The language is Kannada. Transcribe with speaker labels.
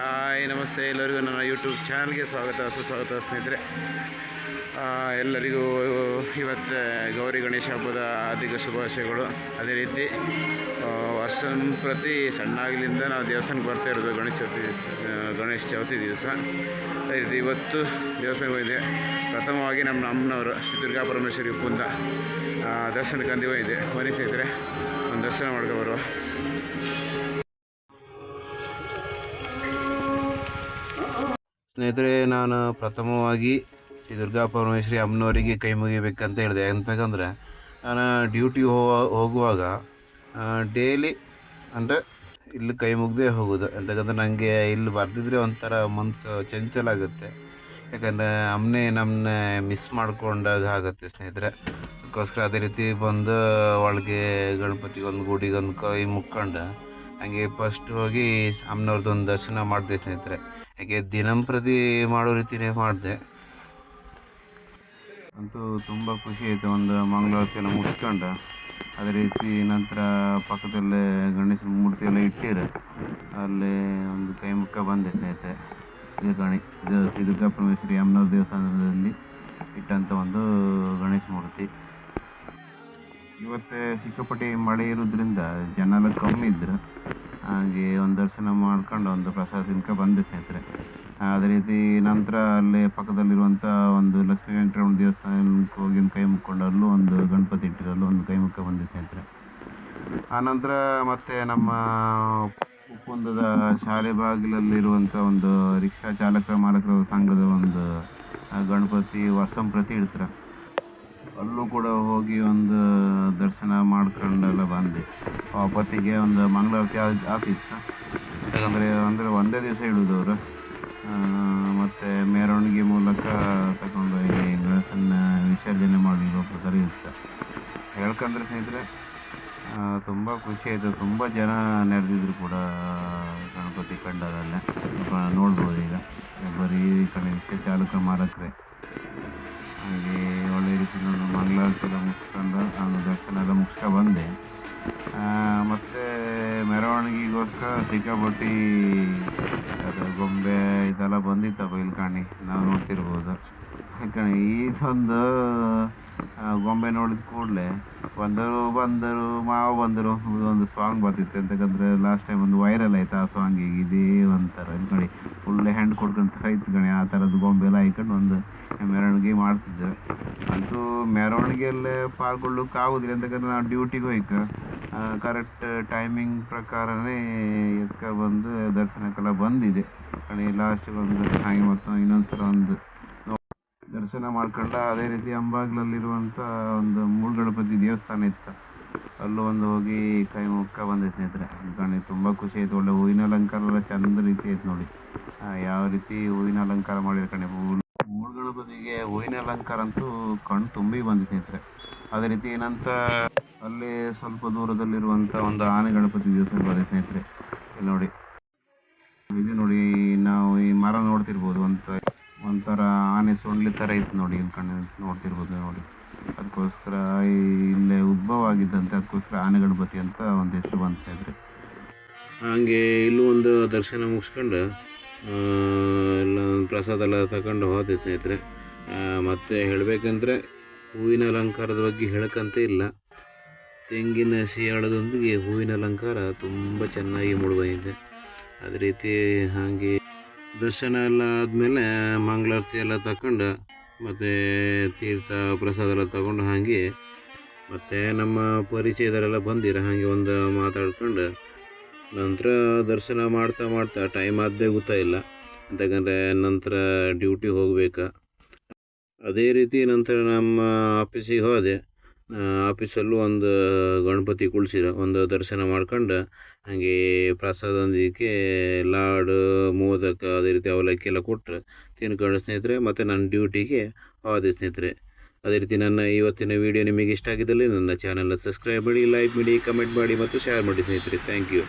Speaker 1: ಹಾಯ್, ನಮಸ್ತೆ ಎಲ್ಲರಿಗೂ ನನ್ನ ಯೂಟ್ಯೂಬ್ ಚಾನಲ್ಗೆ ಸ್ವಾಗತ, ಸುಸ್ವಾಗತ ಸ್ನೇಹಿತರೆ. ಎಲ್ಲರಿಗೂ ಇವತ್ತು ಗೌರಿ ಗಣೇಶ ಹಬ್ಬದ ಆರ್ಥಿಕ ಶುಭಾಶಯಗಳು. ಅದೇ ರೀತಿ ವರ್ಷ ಪ್ರತಿ ಸಣ್ಣಾಗಲಿಂದ ನಾವು ದೇವಸ್ಥಾನಕ್ಕೆ ಬರ್ತಾ ಇರೋದು ಗಣೇಶ ಚೌತಿ ದಿವಸ ಗಣೇಶ ಚೌತಿ ದಿವಸ. ಅದೇ ರೀತಿ ಇವತ್ತು ದೇವಸ್ಥಾನಕ್ಕೆ ಹೋಗಿದೆ ಪ್ರಥಮವಾಗಿ ನಮ್ಮ ಅಮ್ಮನವರು ಶ್ರೀ ದುರ್ಗಾ ಪರಮೇಶ್ವರಿ ಕುಂದ ದರ್ಶನಕ್ಕೆ ಅಂದಿವ ಇದೆ. ಮನೆ ಸ್ನೇಹಿತರೆ, ಒಂದು ದರ್ಶನ ಮಾಡ್ಕೊ ಸ್ನೇಹಿತರೆ, ನಾನು ಪ್ರಥಮವಾಗಿ ಶ್ರೀ ದುರ್ಗಾ ಪರಮೇಶ್ವರಿ ಅಮ್ಮನವರಿಗೆ ಕೈ ಮುಗಿಬೇಕಂತ ಹೇಳಿದೆ. ಅಂತಕಂದ್ರೆ ನಾನು ಡ್ಯೂಟಿ ಹೋಗುವಾಗ ಡೈಲಿ ಅಂದರೆ ಇಲ್ಲಿ ಕೈ ಮುಗ್ದೇ ಹೋಗೋದು ಅಂತಕ್ಕಂದ್ರೆ ನನಗೆ ಇಲ್ಲಿ ಬರ್ದಿದ್ರೆ ಒಂಥರ ಮನಸ್ಸು ಚಂಚಲ ಆಗುತ್ತೆ ಯಾಕಂದರೆ ಅಮ್ಮನೇ ನಮ್ಮನ್ನ ಮಿಸ್ ಮಾಡ್ಕೊಂಡಾಗ ಆಗುತ್ತೆ ಸ್ನೇಹಿತರೆ. ಅದಕ್ಕೋಸ್ಕರ ಅದೇ ರೀತಿ ಬಂದು ಒಳಗೆ ಗಣಪತಿಗೊಂದು ಗುಡಿಗೊಂದು ಗುಡಿಗೆ ಕೈ ಮುಕ್ಕೊಂಡು ಹಂಗೆ ಫಸ್ಟ್ ಹೋಗಿ ಅಮ್ಮನವ್ರದ್ದು ಒಂದು ದರ್ಶನ ಮಾಡಿದೆ ಸ್ನೇಹಿತರೆ. ಹಾಗೆ ದಿನಂಪ್ರತಿ ಮಾಡೋ ರೀತಿನೇ ಮಾಡಿದೆ. ಅಂತೂ ತುಂಬ ಖುಷಿ ಆಯಿತು ಒಂದು ಮಂಗಳವಾರತಿ ಎಲ್ಲ ಮುಗಿಸ್ಕೊಂಡು. ಅದೇ ರೀತಿ ನಂತರ ಪಕ್ಕದಲ್ಲೇ ಗಣೇಶನ ಮೂರ್ತಿ ಎಲ್ಲ ಅಲ್ಲಿ ಒಂದು ಕೈ ಮುಖ ಬಂದೆ ಸ್ನೇಹಿತರೆ. ಇದು ಗಣಿ, ಇದು ಶ್ರೀ ದುರ್ಗಾ ಪರಮೇಶ್ವರಿ ಅಮ್ಮನವ್ರ ದೇವಸ್ಥಾನದಲ್ಲಿ ಇಟ್ಟಂಥ ಒಂದು ಗಣೇಶ ಮೂರ್ತಿ. ಇವತ್ತೇ ಸಿಕ್ಕಾಪಟ್ಟೆ ಮಳೆ ಇರೋದ್ರಿಂದ ಜನ ಎಲ್ಲ ಕಮ್ಮಿ ಇದ್ರು. ಹಾಗೆ ಒಂದು ದರ್ಶನ ಮಾಡ್ಕೊಂಡು ಒಂದು ಪ್ರಸಾದ ತಿನ್ಕೊ ಬಂದೆ ಸ್ನೇಹಿತರೆ. ಅದೇ ರೀತಿ ನಂತರ ಅಲ್ಲೇ ಪಕ್ಕದಲ್ಲಿರುವಂಥ ಒಂದು ಲಕ್ಷ್ಮೀ ವೆಂಕಟರಮಣ ದೇವಸ್ಥಾನಕ್ಕೆ ಹೋಗಿ ಒಂದು ಕೈ ಮುಕ್ಕೊಂಡು ಅಲ್ಲೂ ಒಂದು ಗಣಪತಿ ಇಟ್ಟಿದ್ರು. ಅಲ್ಲೂ ಒಂದು ಕೈ ಮುಕ್ಕ ಬಂದೆ ಸ್ನೇಹಿತರೆ. ಆನಂತರ ಮತ್ತೆ ನಮ್ಮ ಉಪ್ಪುಂದದ ಶಾಲೆ ಬಾಗಿಲಲ್ಲಿರುವಂಥ ಒಂದು ರಿಕ್ಷಾ ಚಾಲಕರ ಮಾಲಕರ ಸಂಘದ ಒಂದು ಗಣಪತಿ ವರ್ಷಂಪ್ರತಿ ಇಡ್ತಾರೆ. ಅಲ್ಲೂ ಕೂಡ ಹೋಗಿ ಒಂದು ದರ್ಶನ ಮಾಡ್ಕೊಂಡೆಲ್ಲ ಬಂದೆ. ವಾಪತ್ತಿಗೆ ಒಂದು ಮಂಗಳಾರತಿ ಆಗ್- ಆಗ್ತಿತ್ತು ಯಾಕಂದರೆ ಅಂದರೆ ಒಂದೇ ದಿವಸ ಇಡೋದು ಅವರು. ಮತ್ತು ಮೆರವಣಿಗೆ ಮೂಲಕ ತಗೊಂಡು ಗಣೇಶನ ವಿಸರ್ಜನೆ ಮಾಡಿ ಪ್ರಕಾರ ಇಷ್ಟ ಹೇಳ್ಕಂದ್ರೆ ಸ್ನೇಹಿತರೆ ತುಂಬ ಖುಷಿ ಆಯಿತು. ತುಂಬ ಜನ ನೆರೆದಿದ್ರು ಕೂಡ ಗಣಪತಿ ಕಂಡದಲ್ಲೇ ನೋಡ್ಬೋದು ಈಗ. ಬರೀ ಕಡೆ ಚಾಲಕ ಮಾಲಕರೇ. ಹಾಗೆ ಒಳ್ಳೆ ರೀತಿ ನಾನು ಮಂಗಳಾರತಿ ಎಲ್ಲ ಮುಗಿಸ್ಕೊಂಡು ನಾನು ದರ್ಶನ ಎಲ್ಲ ಮುಗಿಸ್ಕೊ ಬಂದೆ ಮತ್ತು ಮೆರವಣಿಗೆಗೋಸ್ಕರ ಸಿಕ್ಕಾಪಟ್ಟಿ, ಅದು ಗೊಂಬೆ ಇದೆಲ್ಲ ಬಂದಿತ್ತಪ್ಪ ಇಲ್ಲಿ ಕಾಣಿ, ನಾವು ನೋಡ್ತಿರ್ಬೋದು. ಯಾಕಂದ್ರೆ ಇದೊಂದು ಗೊಂಬೆ ನೋಡಿದ ಕೂಡಲೇ ಬಂದರು ಬಂದರು, ಮಾವ ಬಂದರು. ಒಂದು ಸಾಂಗ್ ಬರ್ತಿತ್ತು ಎಂತಕ್ಕಂದ್ರೆ ಲಾಸ್ಟ್ ಟೈಮ್ ಒಂದು ವೈರಲ್ ಆಯ್ತು ಆ ಸಾಂಗ್ ಈಗ ಇದೇ ಒಂಥರ ನೋಡಿ ಫುಲ್ ಹ್ಯಾಂಡ್ ಕೊಡ್ಕೊಂತ ಇತ್ತು ಗಣಿ. ಆ ಥರದ್ದು ಗೊಂಬೆ ಎಲ್ಲ ಹಾಕೊಂಡು ಒಂದು ಮೆರವಣಿಗೆ ಮಾಡ್ತಿದ್ದರು ಅಂತೂ ಮೆರವಣಿಗೆಯಲ್ಲೇ ಪಾಲ್ಗೊಳ್ಳೋಕೆ ಆಗೋದಿಲ್ಲ ಎಂತಕ್ಕಂದ್ರೆ ನಾವು ಡ್ಯೂಟಿಗೆ ಹೋಯ್ಕ. ಕರೆಕ್ಟ್ ಟೈಮಿಂಗ್ ಪ್ರಕಾರನೇ ಎತ್ಕ ಬಂದು ದರ್ಶನಕ್ಕೆಲ್ಲ ಬಂದಿದೆ ಕಣಿ ಲಾಸ್ಟಿಗೆ ಒಂದು ಹಾಗೆ ಮತ್ತು ಇನ್ನೊಂದು ಥರ ಒಂದು ದರ್ಶನ ಮಾಡ್ಕೊಂಡ ಅದೇ ರೀತಿ ಅಂಬಾಗ್ಲಲ್ಲಿರುವಂಥ ಒಂದು ಮೂಳ್ಗಣಪತಿ ದೇವಸ್ಥಾನ ಇತ್ತು. ಅಲ್ಲೂ ಒಂದು ಹೋಗಿ ಕೈ ಮುಕ್ಕ ಬಂದೆ ಸ್ನೇಹಿತರೆ. ಅನ್ಕೊಂಡು ತುಂಬ ಖುಷಿ ಆಯ್ತು. ಒಳ್ಳೆ ಹೂವಿನ ಅಲಂಕಾರ ಎಲ್ಲ ಚಂದ ರೀತಿ ಆಯ್ತು ನೋಡಿ. ಯಾವ ರೀತಿ ಹೂವಿನ ಅಲಂಕಾರ ಮಾಡಿರ್ಕಣೆ ಮೂಳ್ಗಣಪತಿಗೆ ಹೂವಿನ ಅಲಂಕಾರ ಅಂತೂ ಕಣ್ಣು ತುಂಬಿ ಬಂದಿದೆ ಸ್ನೇಹಿತರೆ. ಅದೇ ರೀತಿ ಏನಂತ, ಅಲ್ಲಿ ಸ್ವಲ್ಪ ದೂರದಲ್ಲಿರುವಂಥ ಒಂದು ಆನೆ ಗಣಪತಿ ದೇವಸ್ಥಾನ ಬಂದೆ ಸ್ನೇಹಿತರೆ. ನೋಡಿ, ಇದು ನೋಡಿ ನಾವು ಈ ಮರ ನೋಡ್ತಿರ್ಬೋದು ಅಂತ. ಒಂಥರ ಆನೆ ಸೊಂಡ್ಲಿ ಥರ ಇತ್ತು ನೋಡಿ ಇಲ್ಲಿ ಕಣ್ಣು ನೋಡ್ತಿರ್ಬೋದು ನೋಡಿ. ಅದಕ್ಕೋಸ್ಕರ ಇಲ್ಲೇ ಉದ್ಭವ ಆಗಿದ್ದಂತೆ ಅದಕ್ಕೋಸ್ಕರ ಆನೆ ಗಣಪತಿ ಅಂತ ಒಂದು ಹೆಸರು ಬಂತ ಇದ್ರೆ. ಹಾಗೆ ಇಲ್ಲೂ ಒಂದು ದರ್ಶನ ಮುಗಿಸ್ಕೊಂಡು ಎಲ್ಲ ಪ್ರಸಾದ ಎಲ್ಲ ತಗೊಂಡು ಹೋದೆ ಸ್ನೇಹಿತರೆ. ಮತ್ತೆ ಹೇಳಬೇಕಂದ್ರೆ ಹೂವಿನ ಅಲಂಕಾರದ ಬಗ್ಗೆ ಹೇಳಕಂತ ಇಲ್ಲ. ತೆಂಗಿನ ಸಿಯಾಳದೊಂದಿಗೆ ಹೂವಿನ ಅಲಂಕಾರ ತುಂಬ ಚೆನ್ನಾಗಿ ಮೂಡಿಬಂದಿದೆ. ಅದೇ ರೀತಿ ಹಾಗೆ ದರ್ಶನ ಎಲ್ಲ ಆದಮೇಲೆ ಮಂಗಳಾರತಿ ಎಲ್ಲ ತಗೊಂಡು ಮತ್ತು ತೀರ್ಥ ಪ್ರಸಾದ ಎಲ್ಲ ತಗೊಂಡು ಹಾಗೆ, ಮತ್ತು ನಮ್ಮ ಪರಿಚಯದವರೆಲ್ಲ ಬಂದಿರ, ಹಾಗೆ ಒಂದು ಮಾತಾಡ್ಕೊಂಡು. ನಂತರ ದರ್ಶನ ಮಾಡ್ತಾ ಮಾಡ್ತಾ ಟೈಮ್ ಆದ್ದೇ ಗೊತ್ತಾಯಿಲ್ಲ ಅಂತಕಂದರೆ ನಂತರ ಡ್ಯೂಟಿ ಹೋಗಬೇಕಾ? ಅದೇ ರೀತಿ ನಂತರ ನಮ್ಮ ಆಫೀಸಿಗೆ ಹೋದೆ. ಆಫೀಸಲ್ಲೂ ಒಂದು ಗಣಪತಿ ಕುಳ್ಸಿರ, ಒಂದು ದರ್ಶನ ಮಾಡ್ಕೊಂಡು, ಹಾಗೆ ಪ್ರಸಾದೊಂದಿಗೆ ಲಾಡು, ಮೋದಕ, ಅದೇ ರೀತಿ ಅವಲಕ್ಕಿ ಎಲ್ಲ ಕೊಟ್ಟರು ತಿನ್ಕೊಂಡು ಸ್ನೇಹಿತರೆ, ಮತ್ತು ನನ್ನ ಡ್ಯೂಟಿಗೆ ಹೋದೆ ಸ್ನೇಹಿತರೆ. ಅದೇ ರೀತಿ ನನ್ನ ಇವತ್ತಿನ ವಿಡಿಯೋ ನಿಮಗೆ ಇಷ್ಟ ಆಗಿದ್ದಲ್ಲಿ ನನ್ನ ಚಾನಲ್ನ ಸಬ್ಸ್ಕ್ರೈಬ್ ಮಾಡಿ ಲೈಕ್ ಮಾಡಿ ಕಮೆಂಟ್ ಮಾಡಿ, ಮತ್ತು ಶೇರ್ ಮಾಡಿ ಸ್ನೇಹಿತರೆ. Thank you